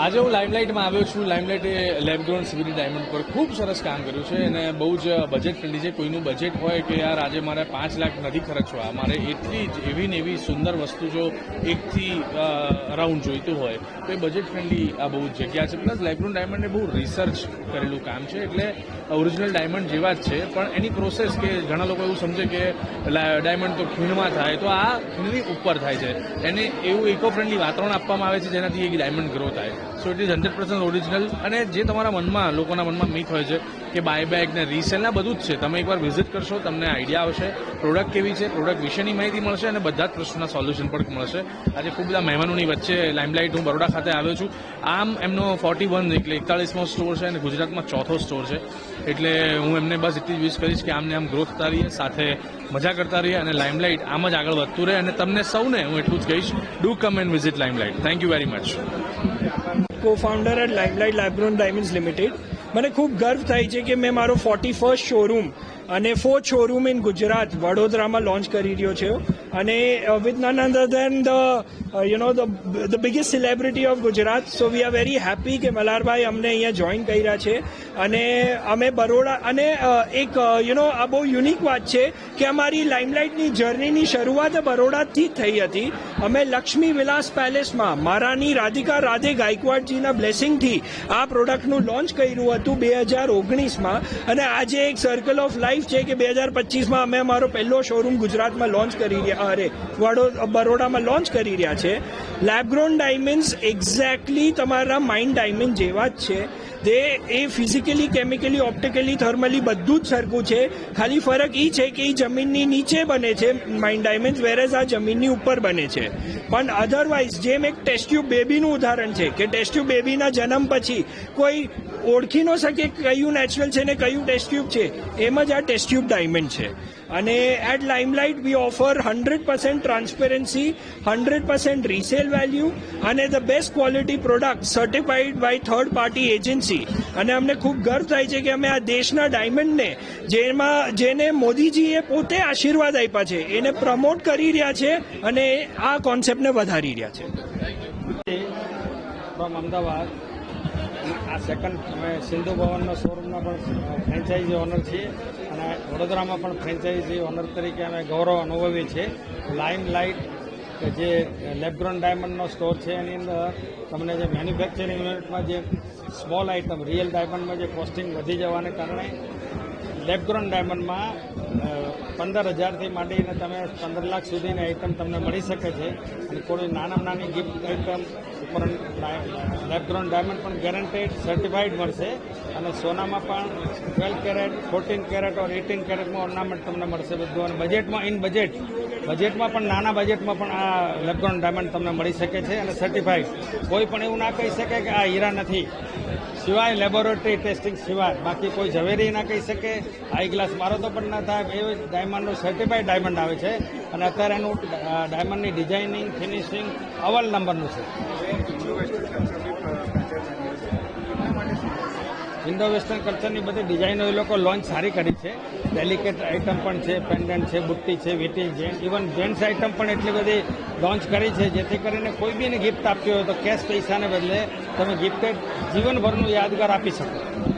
આજે હું લાઇમલાઇટમાં આવ્યો છું. લાઇમલાઇટ લેબગ્રોન સિવિલ ડાયમંડ પર ખૂબ સરસ કામ કર્યું છે અને બહુ જ બજેટ ફ્રેન્ડલી છે. કોઈનું બજેટ હોય કે યાર આજે મારે પાંચ લાખ નથી ખર્ચવા, મારે એટલી જ એવી ને એવી સુંદર વસ્તુ જો એકથી રાઉન્ડ જોઈતું હોય, તો એ બજેટ ફ્રેન્ડલી આ બહુ જ જગ્યા છે. પ્લસ લેબગ્રોન ડાયમંડે બહુ રિસર્ચ કરેલું કામ છે. એટલે ઓરિજિનલ ડાયમંડ જેવા જ છે. પણ એની પ્રોસેસ કે ઘણા લોકો એવું સમજે કે ડાયમંડ તો ખીણમાં થાય, તો આ ખીણની ઉપર થાય છે. એને એવું ઇકો ફ્રેન્ડલી વાતાવરણ આપવામાં આવે છે જેનાથી એ ડાયમંડ ગ્રો થાય. So it is hundred percent original અને જે તમારા મનમાં, લોકોના મનમાં મિથ હોય છે, કે બાય બેક ને રીસેલ ને બધું જ છે, તમે એકવાર વિઝિટ કરશો, તમને આઈડિયા આવશે પ્રોડક્ટ કેવી છે પ્રોડક્ટ વિશેની માહિતી મળશે અને બધા જ પ્રશ્નોના સોલ્યુશન પણ મળશે. આજે ખૂબ બધા મહેમાનોની વચ્ચે લાઇમલાઇટ હું બરોડા ખાતે આવ્યો છું. આમ એમનો ફોર્ટી વન એટલે એકતાળીસમો સ્ટોર છે અને ગુજરાતમાં ચોથો સ્ટોર છે. એટલે હું એમને બસ એટલી જ વિશ કરીશ કે આમને આમ ગ્રોથ થતા રહીએ, સાથે મજા કરતા રહીએ અને લાઇમલાઇટ આમ જ આગળ વધતું રહે. અને તમને સૌને હું એટલું જ કહીશ do come and visit Limelight thank you very much co founder at Limelight lab grown diamonds limited મને ખૂબ ગર્વ થાય છે કે મેં મારો ફોર્ટી ફર્સ્ટ શોરૂમ અને ફોર્થ શોરૂમ ઇન ગુજરાત વડોદરામાં લોન્ચ કરી રહ્યો છે. અને with none other than the you know the the biggest celebrity of Gujarat so we are very happy કે મલારભાઈ અમને અહીંયા જોઈન કર્યા છે અને અમે બરોડા અને એક યુ નો આ બહુ યુનિક વાત છે કે અમારી લાઇમલાઇટની જર્નીની શરૂઆત બરોડાથી જ થઈ હતી અમે લક્ષ્મી વિલાસ પેલેસમાં મારાની રાધિકા રાધે ગાયકવાડજીના બ્લેસિંગથી આ પ્રોડક્ટનું લોન્ચ કર્યું હતું બે હજાર ઓગણીસમાં અને આજે એક સર્કલ ઓફ લાઈફ છે કે બે હજાર પચીસમાં અમે અમારો પહેલો શોરૂમ ગુજરાતમાં લોન્ચ કરી રહ્યા અરે, વડો બરોડામાં લોન્ચ કરી રહ્યા છે. લેબગ્રોન ડાયમંડ્સ એક્ઝેક્ટલી તમારા માઇન્ડ ડાયમંડ જેવા જ છે. તે એ ફિઝિકલી કેમિકલી ઓપ્ટિકલી થર્મલી બધું જ સરખું છે. ખાલી ફરક એ છે કે એ જમીનની નીચે બને છે માઇન્ડ ડાયમંડ વેરેઝ આ જમીનની ઉપર બને છે. પણ અધરવાઇઝ જેમ એક ટેસ્ટ્યુબ બેબીનું ઉદાહરણ છે કે ટેસ્ટ્યુબ બેબીના જન્મ પછી કોઈ ઓળખી ન શકે કયું નેચરલ છે ને કયું ટેસ્ટ્યુબ છે. એમ જ આ ટેસ્ટ્યુબ ડાયમંડ છે. અને at Limelight we offer hundred percent transparency hundred percent resale value અને the best quality product certified by third party agency અને અમને ખૂબ ગર્વ થાય છે કે અમે આ દેશના ડાયમંડને, જેમાં, જેને મોદીજીએ પોતે આશીર્વાદ આપ્યા છે, એને પ્રમોટ કરી રહ્યા છે અને આ કોન્સેપ્ટને વધારી રહ્યા છે. અમદાવાદ. આ સેકન્ડ અમે સિંધુ ભવનના શોરૂમના પણ ફ્રેન્ચાઇઝી ઓનર છીએ અને વડોદરામાં પણ ફ્રેન્ચાઇઝી ઓનર તરીકે અમે ગૌરવ અનુભવીએ છીએ. લાઇમ લાઇટ કે જે લેબગ્રોન ડાયમંડનો સ્ટોર છે, એની અંદર તમને જે મેન્યુફેક્ચરિંગ યુનિટમાં જે સ્મોલ આઇટમ રિયલ ડાયમંડમાં જે કોસ્ટિંગ વધી જવાને કારણે લેબગ્રોન ડાયમંડમાં પંદર હજારથી માંડીને તમે પંદર લાખ સુધીની આઇટમ તમને મળી શકે છે. અને કોઈ નાના નાની ગિફ્ટ આઇટમ લેબગ્રોન ડાયમંડ પણ ગેરંટેડ સર્ટિફાઈડ મળશે. અને સોનામાં પણ twelve carat fourteen carat or eighteen કેરેટમાં ornament તમને મળશે બધું. અને બજેટમાં ઇન બજેટ બજેટમાં પણ, નાના બજેટમાં પણ આ લેબગ્રોન ડાયમંડ તમને મળી શકે છે અને સર્ટિફાઈડ કોઈ પણ એવું ના કહી શકે કે આ હીરા નથી. સિવાય લેબોરેટરી ટેસ્ટિંગ સિવાય. બાકી કોઈ ઝવેરી ના કહી શકે. આઈ ગ્લાસ મારો તો પણ ના થાય. એ ડાયમંડનું સર્ટિફાઈડ ડાયમંડ આવે છે. અને અત્યારે એનું ડાયમંડની ડિઝાઇનિંગ ફિનિશિંગ અવલ નંબરનું છે. ઇન્ડો વેસ્ટર્ન કલ્ચરની બધી ડિઝાઇનો એ લોકો લોન્ચ સારી કરી છે. ડેલિકેટ આઇટમ પણ છે, પેન્ડન્ટ છે, બુટ્ટી છે, વીટી, જેન, ઇવન જેન્ટ્સ આઇટમ પણ એટલી બધી લોન્ચ કરી છે, જેથી કરીને કોઈ બીને ગિફ્ટ આપતી હોય તો કેશ પૈસાને બદલે તમે ગિફ્ટેડ જીવનભરનું યાદગાર આપી શકો.